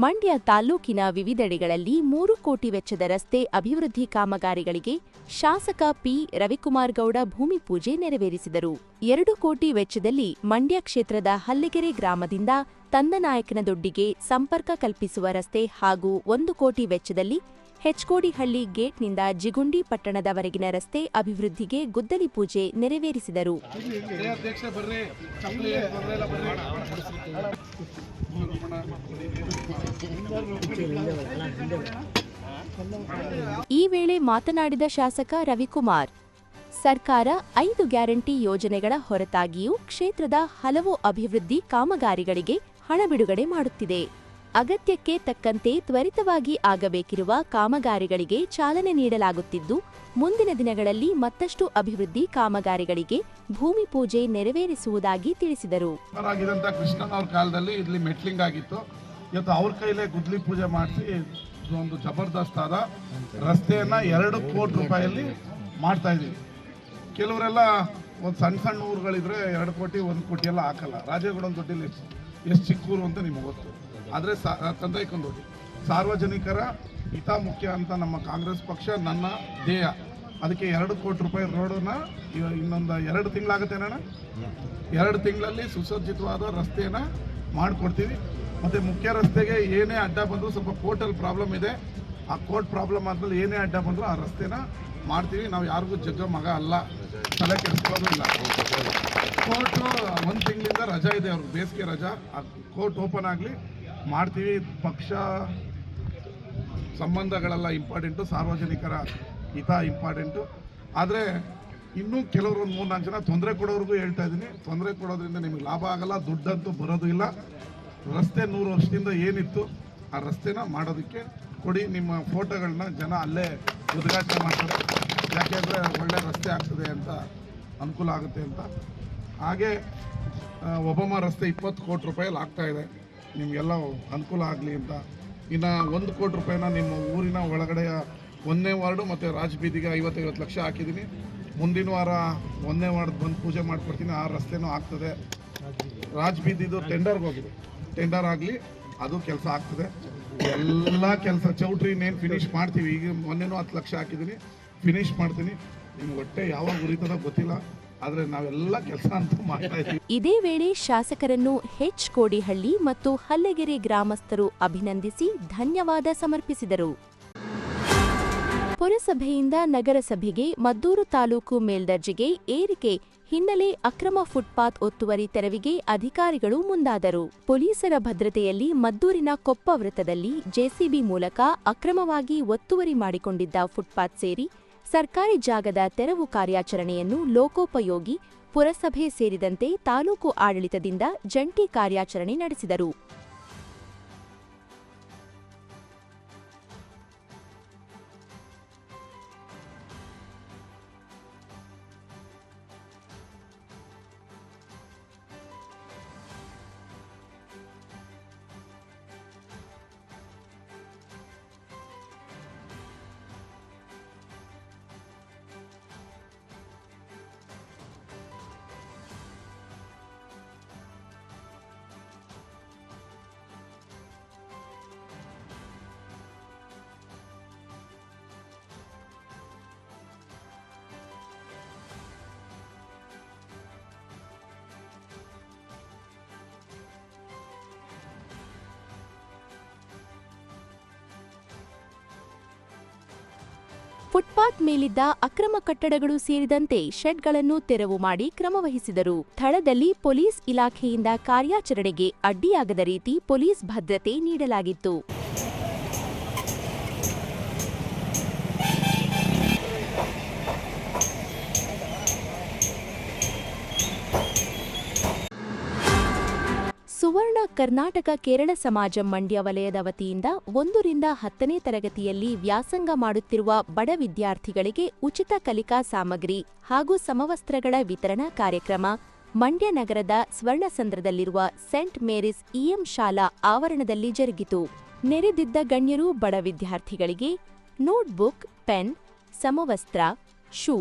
ಮಂಡ್ಯ ತಾಲೂಕಿನ ವಿವಿಧೆಡೆಗಳಲ್ಲಿ ಮೂರು ಕೋಟಿ ವೆಚ್ಚದ ರಸ್ತೆ ಅಭಿವೃದ್ಧಿ ಕಾಮಗಾರಿಗಳಿಗೆ ಶಾಸಕ ಪಿ ರವಿಕುಮಾರ್ ಗೌಡ ಭೂಮಿ ಪೂಜೆ ನೆರವೇರಿಸಿದರು. ಎರಡು ಕೋಟಿ ವೆಚ್ಚದಲ್ಲಿ ಮಂಡ್ಯ ಕ್ಷೇತ್ರದ ಹಲ್ಲೆಗೆರೆ ಗ್ರಾಮದಿಂದ ತಂದನಾಯಕನದೊಡ್ಡಿಗೆ ಸಂಪರ್ಕ ಕಲ್ಪಿಸುವ ರಸ್ತೆ ಹಾಗೂ ಒಂದು ಕೋಟಿ ವೆಚ್ಚದಲ್ಲಿ ಹೆಚ್ಕೋಡಿಹಳ್ಳಿ ಗೇಟ್ನಿಂದ ಜಿಗುಂಡಿ ಪಟ್ಟಣದವರೆಗಿನ ರಸ್ತೆ ಅಭಿವೃದ್ಧಿಗೆ ಗುದ್ದಲಿ ಪೂಜೆ ನೆರವೇರಿಸಿದರು. ಈ ವೇಳೆ ಮಾತನಾಡಿದ ಶಾಸಕ ರವಿಕುಮಾರ್, ಸರ್ಕಾರ ಐದು ಗ್ಯಾರಂಟಿ ಯೋಜನೆಗಳ ಹೊರತಾಗಿಯೂ ಕ್ಷೇತ್ರದ ಹಲವು ಅಭಿವೃದ್ಧಿ ಕಾಮಗಾರಿಗಳಿಗೆ ಹಣ ಬಿಡುಗಡೆ ಮಾಡುತ್ತಿದೆ. ಅಗತ್ಯಕ್ಕೆ ತಕ್ಕಂತೆ ತ್ವರಿತವಾಗಿ ಆಗಬೇಕಿರುವ ಕಾಮಗಾರಿಗಳಿಗೆ ಚಾಲನೆ ನೀಡಲಾಗುತ್ತಿದ್ದು, ಮುಂದಿನ ದಿನಗಳಲ್ಲಿ ಮತ್ತಷ್ಟು ಅಭಿವೃದ್ಧಿ ಕಾಮಗಾರಿಗಳಿಗೆ ಭೂಮಿ ಪೂಜೆ ನೆರವೇರಿಸುವುದಾಗಿ ತಿಳಿಸಿದರು. ಆಗಿದಂತ ಕೃಷ್ಣನ್ ಅವ್ರ ಕಾಲದಲ್ಲಿ ಇಲ್ಲಿ ಮೆಟ್ಲಿಂಗ್ ಆಗಿತ್ತು. ಇವತ್ತು ಅವ್ರ ಕೈಲೇ ಗುದ್ಲಿ ಪೂಜೆ ಮಾಡಿಸಿ ಒಂದು ಜಬರ್ದಸ್ತ್ ಆದ ರಸ್ತೆಯನ್ನ ಎರಡು ಕೋಟಿ ರೂಪಾಯಲ್ಲಿ ಮಾಡ್ತಾ ಇದೀವಿ ಕೆಲವರೆಲ್ಲ ಒಂದು ಸಣ್ಣ ಸಣ್ಣ ಊರುಗಳಿದ್ರೆ ಎರಡು ಕೋಟಿ, ಒಂದು ಕೋಟಿ ಎಲ್ಲ ಹಾಕಲ್ಲ. ರಾಜೇಗೌಡ ದೊಡ್ಡಲ್ಲಿ ಎಷ್ಟು ಚಿಕ್ಕ ಊರು ಅಂತ ನಿಮಗೆ ಗೊತ್ತು. ಆದರೆ ತಂದೈಕೊಂಡ್ ದುಡ್ಡು ಸಾರ್ವಜನಿಕರ ಹಿತ ಮುಖ್ಯ ಅಂತ ನಮ್ಮ ಕಾಂಗ್ರೆಸ್ ಪಕ್ಷ ನನ್ನ ಧ್ಯೇಯ. ಅದಕ್ಕೆ ಎರಡು ಕೋಟಿ ರೂಪಾಯಿ ರೋಡನ್ನು ಇನ್ನೊಂದು ಎರಡು ತಿಂಗಳಾಗುತ್ತೇನಣ್ಣ ಎರಡು ತಿಂಗಳಲ್ಲಿ ಸುಸಜ್ಜಿತವಾದ ರಸ್ತೆಯನ್ನ ಮಾಡಿಕೊಡ್ತೀವಿ. ಮತ್ತೆ ಮುಖ್ಯ ರಸ್ತೆಗೆ ಏನೇ ಅಡ್ಡ ಬಂದರೂ ಸ್ವಲ್ಪ ಕೋರ್ಟಲ್ಲಿ ಪ್ರಾಬ್ಲಮ್ ಇದೆ. ಆ ಕೋರ್ಟ್ ಪ್ರಾಬ್ಲಮ್ ಆದ್ಮೇಲೆ ಏನೇ ಅಡ್ಡ ಬಂದರೂ ಆ ರಸ್ತೆನ ಮಾಡ್ತೀವಿ. ನಾವು ಯಾರಿಗೂ ಜಗ್ಗ ಮಗ ಅಲ್ಲ. ತಲೆ ಕೆಡಿಸ್ಕೊಳ್ಳೋದು ಇಲ್ಲ. ಕೋರ್ಟು ಒಂದು ತಿಂಗಳಿಂದ ರಜಾ ಇದೆ ಅವ್ರಿಗೆ. ಬೇಸಿಗೆ ರಜಾ. ಆ ಕೋರ್ಟ್ ಓಪನ್ ಆಗಲಿ ಮಾಡ್ತೀವಿ. ಪಕ್ಷ ಸಂಬಂಧಗಳೆಲ್ಲ ಇಂಪಾರ್ಟೆಂಟು ಸಾರ್ವಜನಿಕರ ಹಿತ ಇಂಪಾರ್ಟೆಂಟು ಆದರೆ ಇನ್ನೂ ಕೆಲವರು ಒಂದು ಮೂರ್ನಾಲ್ಕು ಜನ ತೊಂದರೆ ಕೊಡೋರಿಗೂ ಹೇಳ್ತಾ ಇದ್ದೀನಿ. ತೊಂದರೆ ಕೊಡೋದ್ರಿಂದ ನಿಮಗೆ ಲಾಭ ಆಗಲ್ಲ, ದುಡ್ಡಂತೂ ಬರೋದು ಇಲ್ಲ. ರಸ್ತೆ ನೂರು ವರ್ಷದಿಂದ ಏನಿತ್ತು, ಆ ರಸ್ತೆನ ಮಾಡೋದಕ್ಕೆ ಕೊಡಿ. ನಿಮ್ಮ ಫೋಟೋಗಳನ್ನ ಜನ ಅಲ್ಲೇ ಉದ್ಘಾಟನೆ ಮಾಡ್ತಾರೆ. ಯಾಕೆಂದರೆ ಒಳ್ಳೆ ರಸ್ತೆ ಆಗ್ತದೆ ಅಂತ ಅನುಕೂಲ ಆಗುತ್ತೆ ಅಂತ. ಹಾಗೆ ಒಬಾಮ ರಸ್ತೆ ಇಪ್ಪತ್ತು ಕೋಟಿ ರೂಪಾಯಲ್ಲಿ ಆಗ್ತಾಯಿದೆ ನಿಮಗೆಲ್ಲ ಅನುಕೂಲ ಆಗಲಿ ಅಂತ. ಇನ್ನು ಒಂದು ಕೋಟಿ ರೂಪಾಯಿನ ನಿಮ್ಮ ಊರಿನ ಒಳಗಡೆಯ ಒಂದನೇ ವಾರ್ಡು ಮತ್ತು ರಾಜಬೀದಿಗೆ ಐವತ್ತೈವತ್ತು ಲಕ್ಷ ಹಾಕಿದ್ದೀನಿ. ಮುಂದಿನ ವಾರ ಒಂದನೇ ವಾರ್ಡ್ ಬಂದು ಪೂಜೆ ಮಾಡಿಕೊಡ್ತೀನಿ. ಆ ರಸ್ತೆನೂ ಆಗ್ತದೆ. ರಾಜಬೀದಿದು ಟೆಂಡರ್ಗೆ ಹೋಗಿದೆ. ಟೆಂಡರ್ ಆಗಲಿ ಅದು ಕೆಲಸ ಆಗ್ತದೆ. ಎಲ್ಲ ಕೆಲಸ ಚೌಟ್ರಿ ಇನ್ನೇನು ಫಿನಿಶ್ ಮಾಡ್ತೀವಿ. ಈಗ ಮೊನ್ನೆನೂ ಹತ್ತು ಲಕ್ಷ ಹಾಕಿದ್ದೀನಿ. ಫಿನಿಶ್ ಮಾಡ್ತೀನಿ. ನಿಮ್ಗೆ ಹೊಟ್ಟೆ ಯಾವಾಗ ಉರಿತದ ಗೊತ್ತಿಲ್ಲ. ಆದರೆ ನಾವೆಲ್ಲ ಕೆಲಸ ಅಂತೂ ಮಾಡ್ತಾ ಇದ್ದೀವಿ. ಇದೇ ವೇಳೆ ಶಾಸಕರನ್ನು ಹೆಚ್ ಕೋಡಿಹಳ್ಳಿ ಮತ್ತು ಹಲ್ಲೆಗೆರೆ ಗ್ರಾಮಸ್ಥರು ಅಭಿನಂದಿಸಿ ಧನ್ಯವಾದ ಸಮರ್ಪಿಸಿದರು. ಪುರಸಭೆಯಿಂದ ನಗರಸಭೆಗೆ ಮದ್ದೂರು ತಾಲೂಕು ಮೇಲ್ದರ್ಜೆಗೆ ಏರಿಕೆ, ಹಿನ್ನೆಲೆ ಅಕ್ರಮ ಫುಟ್ಪಾತ್ ಒತ್ತುವರಿ ತೆರವಿಗೆ ಅಧಿಕಾರಿಗಳು ಮುಂದಾದರು. ಪೊಲೀಸರ ಭದ್ರತೆಯಲ್ಲಿ ಮದ್ದೂರಿನ ಕೊಪ್ಪ ವೃತ್ತದಲ್ಲಿ ಜೆಸಿಬಿ ಮೂಲಕ ಅಕ್ರಮವಾಗಿ ಒತ್ತುವರಿ ಮಾಡಿಕೊಂಡಿದ್ದ ಫುಟ್ಪಾತ್ ಸೇರಿ ಸರ್ಕಾರಿ ಜಾಗದ ತೆರವು ಕಾರ್ಯಾಚರಣೆಯನ್ನು ಲೋಕೋಪಯೋಗಿ ಪುರಸಭೆ ಸೇರಿದಂತೆ ತಾಲೂಕು ಆಡಳಿತದಿಂದ ಜಂಟಿ ಕಾರ್ಯಾಚರಣೆ ನಡೆಸಿದರು. ಫುಟ್ಪಾತ್ ಮೇಲಿದ್ದ ಅಕ್ರಮ ಕಟ್ಟಡಗಳು ಸೇರಿದಂತೆ ಶೆಡ್ಗಳನ್ನು ತೆರವು ಮಾಡಿ ಕ್ರಮವಹಿಸಿದರು ಸ್ಥಳದಲ್ಲಿ ಪೊಲೀಸ್ ಇಲಾಖೆಯಿಂದ ಕಾರ್ಯಾಚರಣೆಗೆ ಅಡ್ಡಿಯಾಗದ ರೀತಿ ಪೊಲೀಸ್ ಭದ್ರತೆ ನೀಡಲಾಗಿತ್ತು. ಸುವರ್ಣ ಕರ್ನಾಟಕ ಕೇರಳ ಸಮಾಜ ಮಂಡ್ಯ ವಲಯದ ವತಿಯಿಂದ ಒಂದರಿಂದ ಹತ್ತನೇ ತರಗತಿಯಲ್ಲಿ ವ್ಯಾಸಂಗ ಮಾಡುತ್ತಿರುವ ಬಡ ವಿದ್ಯಾರ್ಥಿಗಳಿಗೆ ಉಚಿತ ಕಲಿಕಾ ಸಾಮಗ್ರಿ ಹಾಗೂ ಸಮವಸ್ತ್ರಗಳ ವಿತರಣಾ ಕಾರ್ಯಕ್ರಮ, ಮಂಡ್ಯ ನಗರದ ಸ್ವರ್ಣಸಂದ್ರದಲ್ಲಿರುವ ಸೆಂಟ್ ಮೇರಿಸ್ ಇಎಂ ಶಾಲಾ ಆವರಣದಲ್ಲಿ ಜರುಗಿತು. ನೆರೆದಿದ್ದ ಗಣ್ಯರು ಬಡ ವಿದ್ಯಾರ್ಥಿಗಳಿಗೆ ನೋಟ್ಬುಕ್, ಪೆನ್, ಸಮವಸ್ತ್ರ, ಶೂ,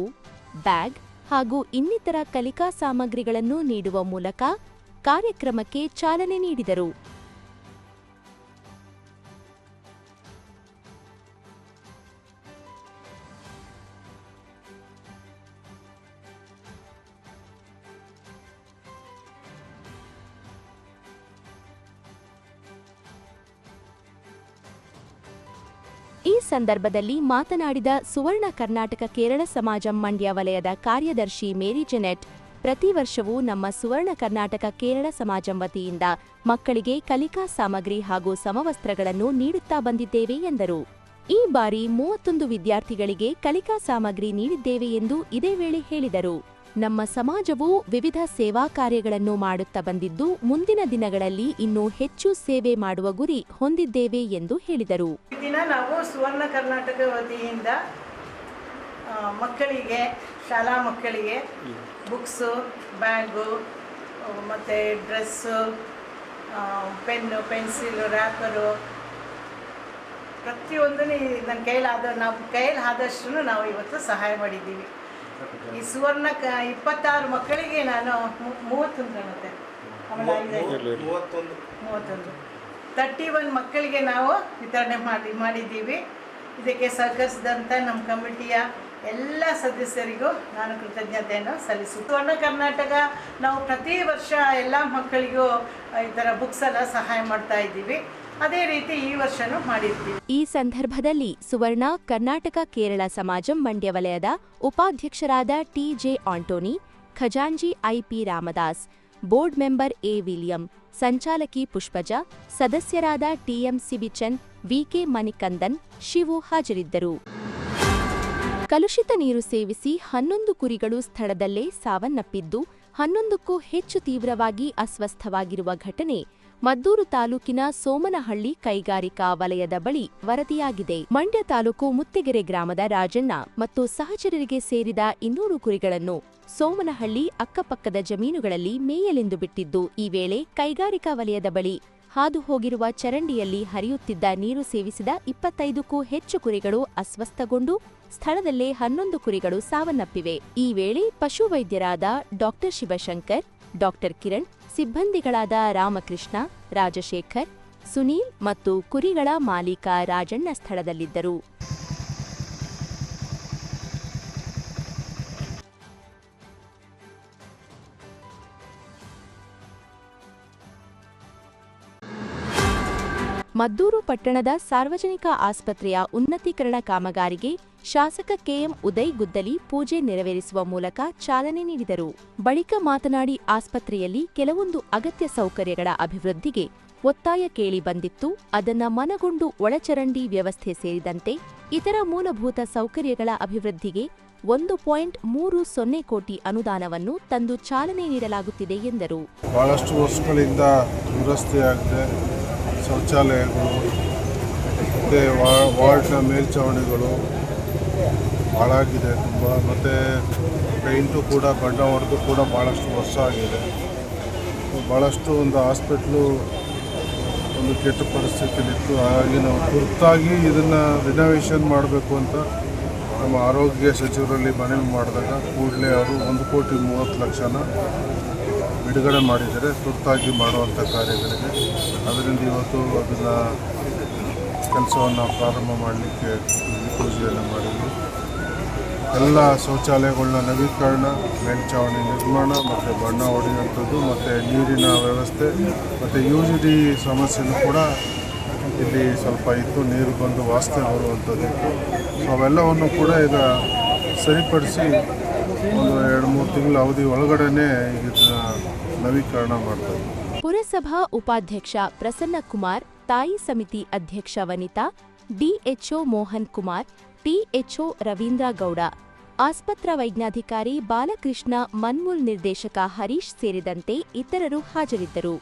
ಬ್ಯಾಗ್ ಹಾಗೂ ಇನ್ನಿತರ ಕಲಿಕಾ ಸಾಮಗ್ರಿಗಳನ್ನು ನೀಡುವ ಮೂಲಕ ಕಾರ್ಯಕ್ರಮಕ್ಕೆ ಚಾಲನೆ ನೀಡಿದರು. ಈ ಸಂದರ್ಭದಲ್ಲಿ ಮಾತನಾಡಿದ ಸುವರ್ಣ ಕರ್ನಾಟಕ ಕೇರಳ ಸಮಾಜ ಮಂಡ್ಯ ವಲಯದ ಕಾರ್ಯದರ್ಶಿ ಮೇರಿ ಜೆನೆಟ್ ಪ್ರತಿ ವರ್ಷವೂ ನಮ್ಮ ಸುವರ್ಣ ಕರ್ನಾಟಕ ಕೇರಳ ಸಮಾಜಂ ವತಿಯಿಂದ ಮಕ್ಕಳಿಗೆ ಕಲಿಕಾ ಸಾಮಗ್ರಿ ಹಾಗೂ ಸಮವಸ್ತ್ರಗಳನ್ನು ನೀಡುತ್ತಾ ಬಂದಿದ್ದೇವೆ ಎಂದರು. ಈ ಬಾರಿ ಮೂವತ್ತೊಂದು ವಿದ್ಯಾರ್ಥಿಗಳಿಗೆ ಕಲಿಕಾ ಸಾಮಗ್ರಿ ನೀಡಿದ್ದೇವೆ ಎಂದು ಇದೇ ವೇಳೆ ಹೇಳಿದರು. ನಮ್ಮ ಸಮಾಜವು ವಿವಿಧ ಸೇವಾ ಕಾರ್ಯಗಳನ್ನು ಮಾಡುತ್ತಾ ಬಂದಿದ್ದು ಮುಂದಿನ ದಿನಗಳಲ್ಲಿ ಇನ್ನೂ ಹೆಚ್ಚು ಸೇವೆ ಮಾಡುವ ಗುರಿ ಹೊಂದಿದ್ದೇವೆ ಎಂದು ಹೇಳಿದರು. ದಿನ ನಾವು ಸುವರ್ಣ ಕರ್ನಾಟಕ ವತಿಯಿಂದ ಮಕ್ಕಳಿಗೆ ಶಾಲಾ ಮಕ್ಕಳಿಗೆ ಬುಕ್ಸು ಬ್ಯಾಗು ಮತ್ತು ಡ್ರೆಸ್ಸು ಪೆನ್ನು ಪೆನ್ಸಿಲು ರ್ಯಾಪರು ಪ್ರತಿಯೊಂದನ್ನು ನನ್ನ ಕೈಲಾದ ನಾವು ಕೈಯಲ್ಲಿ ಆದಷ್ಟು ನಾವು ಇವತ್ತು ಸಹಾಯ ಮಾಡಿದ್ದೀವಿ. ಈ ಸುವರ್ಣ ಕ ಇಪ್ಪತ್ತಾರು ಮಕ್ಕಳಿಗೆ ನಾನು ಮೂವತ್ತೊಂದು ಕಾಣುತ್ತೆ ಆಮೇಲೆ ಐದು ಮೂವತ್ತೊಂದು. ತರ್ಟಿ ಒನ್ ಮಕ್ಕಳಿಗೆ ನಾವು ವಿತರಣೆ ಮಾಡಿ ಮಾಡಿದ್ದೀವಿ. ಇದಕ್ಕೆ ಸಹಕರಿಸಿದಂಥ ನಮ್ಮ ಕಮಿಟಿಯ ಎಲ್ಲ ಸದಸ್ಯರಿಗೂ ನಾನು ಕೃತಜ್ಞತೆಯನ್ನು ಸಲ್ಲಿಸು ಸುವರ್ಣ ಕರ್ನಾಟಕ, ನಾವು ಪ್ರತಿ ವರ್ಷ ಎಲ್ಲ ಮಕ್ಕಳಿಗೂ ಈ ಥರ ಬುಕ್ಸ್ ಎಲ್ಲ ಸಹಾಯ ಮಾಡ್ತಾ ಇದ್ದೀವಿ. ಅದೇ ರೀತಿ ಈ ವರ್ಷನೂ ಮಾಡಿರ್ತೀವಿ. ಈ ಸಂದರ್ಭದಲ್ಲಿ ಸುವರ್ಣ ಕರ್ನಾಟಕ ಕೇರಳ ಸಮಾಜಂ ಮಂಡ್ಯ ವಲಯದ ಉಪಾಧ್ಯಕ್ಷರಾದ TJ Antony, ಖಜಾಂಜಿ IP Ramdas, board member A. William, ಸಂಚಾಲಕಿ Pushpaja, ಸದಸ್ಯರಾದ ಟಿಎಂ ಸಿಬಿಚನ್ ವಿಕೆ ಮಣಿಕಂದನ್, ಶಿವು ಹಾಜರಿದ್ದರು. ಕಲುಷಿತ ನೀರು ಸೇವಿಸಿ ಹನ್ನೊಂದು ಕುರಿಗಳು ಸ್ಥಳದಲ್ಲೇ ಸಾವನ್ನಪ್ಪಿದ್ದು, ಹನ್ನೊಂದಕ್ಕೂ ಹೆಚ್ಚು ತೀವ್ರವಾಗಿ ಅಸ್ವಸ್ಥವಾಗಿರುವ ಘಟನೆ ಮದ್ದೂರು ತಾಲೂಕಿನ ಸೋಮನಹಳ್ಳಿ ಕೈಗಾರಿಕಾ ವಲಯದ ಬಳಿ ವರದಿಯಾಗಿದೆ. ಮಂಡ್ಯ ತಾಲೂಕು ಮುತ್ತಿಗೆರೆ ಗ್ರಾಮದ ರಾಜಣ್ಣ ಮತ್ತು ಸಹಚರರಿಗೆ ಸೇರಿದ ಇನ್ನೂರು ಕುರಿಗಳನ್ನು ಸೋಮನಹಳ್ಳಿ ಅಕ್ಕಪಕ್ಕದ ಜಮೀನುಗಳಲ್ಲಿ ಮೇಯಲೆಂದು ಬಿಟ್ಟಿದ್ದು, ಈ ವೇಳೆ ಕೈಗಾರಿಕಾ ವಲಯದ ಬಳಿ ಹಾದು ಹೋಗಿರುವ ಚರಂಡಿಯಲ್ಲಿ ಹರಿಯುತ್ತಿದ್ದ ನೀರು ಸೇವಿಸಿದ ಇಪ್ಪತ್ತೈದಕ್ಕೂ ಹೆಚ್ಚು ಕುರಿಗಳು ಅಸ್ವಸ್ಥಗೊಂಡು ಸ್ಥಳದಲ್ಲೇ ಹನ್ನೊಂದು ಕುರಿಗಳು ಸಾವನ್ನಪ್ಪಿವೆ. ಈ ವೇಳೆ ಪಶುವೈದ್ಯರಾದ ಡಾಕ್ಟರ್ ಶಿವಶಂಕರ್, ಡಾಕ್ಟರ್ ಕಿರಣ್, ಸಿಬ್ಬಂದಿಗಳಾದ ರಾಮಕೃಷ್ಣ, ರಾಜಶೇಖರ್, ಸುನೀಲ್ ಮತ್ತು ಕುರಿಗಳ ಮಾಲೀಕ ರಾಜಣ್ಣ ಸ್ಥಳದಲ್ಲಿದ್ದರು. ಮದ್ದೂರು ಪಟ್ಟಣದ ಸಾರ್ವಜನಿಕ ಆಸ್ಪತ್ರೆಯ ಉನ್ನತೀಕರಣ ಕಾಮಗಾರಿಗೆ ಶಾಸಕ ಕೆಎಂ ಉದಯ್ ಗುದ್ದಲಿ ಪೂಜೆ ನೆರವೇರಿಸುವ ಮೂಲಕ ಚಾಲನೆ ನೀಡಿದರು. ಬಳಿಕ ಮಾತನಾಡಿ ಆಸ್ಪತ್ರೆಯಲ್ಲಿ ಕೆಲವೊಂದು ಅಗತ್ಯ ಸೌಕರ್ಯಗಳ ಅಭಿವೃದ್ಧಿಗೆ ಒತ್ತಾಯ ಕೇಳಿ ಬಂದಿತ್ತು. ಅದನ್ನ ಮನಗೊಂಡು ಒಳಚರಂಡಿ ವ್ಯವಸ್ಥೆ ಸೇರಿದಂತೆ ಇತರ ಮೂಲಭೂತ ಸೌಕರ್ಯಗಳ ಅಭಿವೃದ್ಧಿಗೆ ಒಂದು ಪಾಯಿಂಟ್ ಮೂರು ಸೊನ್ನೆ ಕೋಟಿ ಅನುದಾನವನ್ನು ತಂದು ಚಾಲನೆ ನೀಡಲಾಗುತ್ತಿದೆ ಎಂದರು. ಬಹಳಷ್ಟು ವರ್ಷಗಳಿಂದ ದುರಸ್ತಿಯಾಗಿದೆ. ಶೌಚಾಲಯಗಳು, ಮತ್ತು ವಾರ್ಡ್ನ ಮೇಲ್ಛಾವಣಿಗಳು ಹಾಳಾಗಿದೆ ತುಂಬ. ಮತ್ತು ಪೇಂಟು ಕೂಡ, ಬಣ್ಣ ಹೊಡೆದು ಕೂಡ ಭಾಳಷ್ಟು ವರ್ಷ ಆಗಿದೆ. ಭಾಳಷ್ಟು ಒಂದು ಹಾಸ್ಪಿಟ್ಲು ಒಂದು ಕೆಟ್ಟ ಪರಿಸ್ಥಿತಿಲಿತ್ತು. ಹಾಗಾಗಿ ನಾವು ತುರ್ತಾಗಿ ಇದನ್ನು ರಿನೋವೇಷನ್ ಮಾಡಬೇಕು ಅಂತ ನಮ್ಮ ಆರೋಗ್ಯ ಸಚಿವರಲ್ಲಿ ಮನವಿ ಮಾಡಿದಾಗ ಕೂಡಲೇ ಅವರು ಒಂದು ಕೋಟಿ ಮೂವತ್ತು ಲಕ್ಷನ ಬಿಡುಗಡೆ ಮಾಡಿದರೆ ತುರ್ತಾಗಿ ಮಾಡುವಂಥ ಕಾರ್ಯಗಳಿಗೆ ಅದರಿಂದ ಇವತ್ತು ಅದನ್ನು ಕೆಲಸವನ್ನು ಪ್ರಾರಂಭ ಮಾಡಲಿಕ್ಕೆ ಪೂಜೆಯನ್ನು ಮಾಡಿದ್ವಿ. ಎಲ್ಲ ಶೌಚಾಲಯಗಳನ್ನ ನವೀಕರಣ, ಮೇಲ್ಛಾವಣಿ ನಿರ್ಮಾಣ ಮತ್ತು ಬಣ್ಣ ಹೊಡೆಯುವಂಥದ್ದು ಮತ್ತು ನೀರಿನ ವ್ಯವಸ್ಥೆ ಮತ್ತು ಯು ಜಿ ಡಿ ಸಮಸ್ಯೆನೂ ಕೂಡ ಇಲ್ಲಿ ಸ್ವಲ್ಪ ಇತ್ತು. ನೀರು ಬಂದು ವಾಸನೆ ಬರುವಂಥದ್ದು ಸೊ ಅವೆಲ್ಲವನ್ನು ಕೂಡ ಈಗ ಸರಿಪಡಿಸಿ ಒಂದು ಎರಡು ಮೂರು ತಿಂಗಳ ಅವಧಿ ಒಳಗಡೆನೆ ಇದನ್ನ ನವೀಕರಣ ಮಾಡ್ತಾರೆ ಪುರಸಭಾ ಉಪಾಧ್ಯಕ್ಷ ಪ್ರಸನ್ನ ಕುಮಾರ್, ತಾಯಿ ಸಮಿತಿ ಅಧ್ಯಕ್ಷ ವನಿತಾ, ಡಿಎಚ್ಒ ಮೋಹನ್ ಕುಮಾರ್ ಟಿಎಚ್ಒ ರವೀಂದ್ರ ಗೌಡ, ಆಸ್ಪತ್ರ ವೈಜ್ಞಾಧಿಕಾರಿ ಬಾಲಕೃಷ್ಣ ಮನ್ಮೂಲ್ ನಿರ್ದೇಶಕ ಹರೀಶ್ ಸೇರಿದಂತೆ ಇತರರು ಹಾಜರಿದ್ದರು.